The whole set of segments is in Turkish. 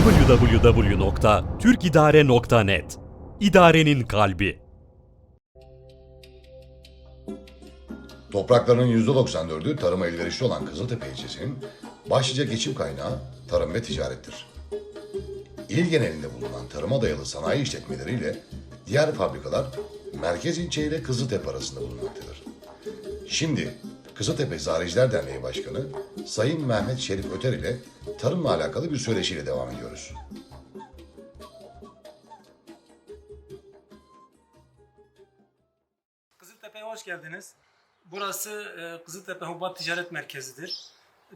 www.türkidare.net İdarenin kalbi. Topraklarının %94'ü tarıma elverişli olan Kızıltepe ilçesinin başlıca geçim kaynağı tarım ve ticarettir. İl genelinde bulunan tarıma dayalı sanayi işletmeleriyle diğer fabrikalar merkez ilçe ile Kızıltepe arasında bulunmaktadır. Şimdi Kızıltepe Zariciler Derneği Başkanı Sayın Mehmet Şerif Öter ile tarımla alakalı bir söyleşiyle devam ediyoruz. Kızıltepe'ye hoş geldiniz. Burası e, Kızıltepe Hubat Ticaret Merkezi'dir.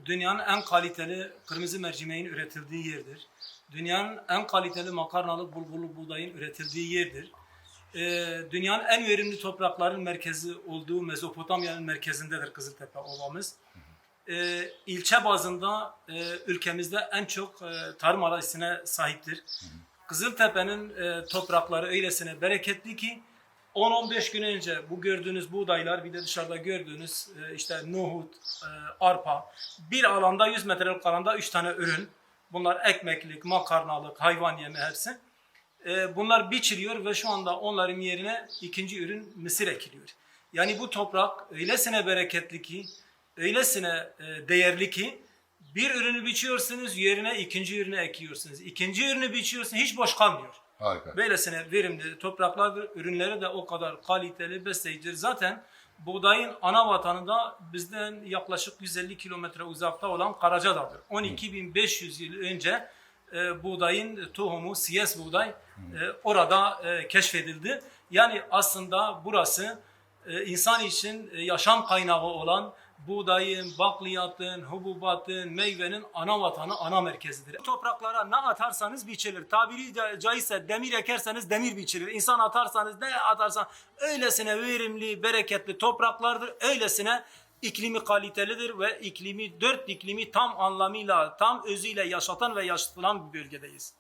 Dünyanın en kaliteli kırmızı mercimeğin üretildiği yerdir. Dünyanın en kaliteli makarnalı bulgurlu buğdayın üretildiği yerdir. E, Dünyanın en verimli toprakların merkezi olduğu Mezopotamya'nın merkezindedir Kızıltepe Ovamız. E, ilçe bazında e, ülkemizde en çok e, tarım arazisine sahiptir. Kızıltepe'nin e, toprakları öylesine bereketli ki 10-15 gün önce bu gördüğünüz buğdaylar bir de dışarıda gördüğünüz e, işte nohut, e, arpa bir alanda 100 metrelik alanda 3 tane ürün. Bunlar ekmeklik, makarnalık, hayvan yemi hepsi. E, bunlar biçiliyor ve şu anda onların yerine ikinci ürün mısır ekiliyor. Yani bu toprak öylesine bereketli ki, öylesine e, değerli ki bir ürünü biçiyorsunuz yerine ikinci ürünü ekiyorsunuz. İkinci ürünü biçiyorsunuz hiç boş kalmıyor. Harika. Böylesine verimli topraklardır. Ürünleri de o kadar kaliteli, besleyicidir. Zaten buğdayın ana vatanı da bizden yaklaşık 150 kilometre uzakta olan Karacadağ'dır. 12.500 yıl önce e, buğdayın tohumu, siyes buğday e, orada e, keşfedildi. Yani aslında burası e, insan için e, yaşam kaynağı olan buğdayın, bakliyatın, hububatın, meyvenin ana vatanı, ana merkezidir. Topraklara ne atarsanız biçilir. Tabiri ca- caizse demir ekerseniz demir biçilir. İnsan atarsanız ne atarsan öylesine verimli, bereketli topraklardır. Öylesine iklimi kalitelidir ve iklimi, dört iklimi tam anlamıyla, tam özüyle yaşatan ve yaşatılan bir bölgedeyiz.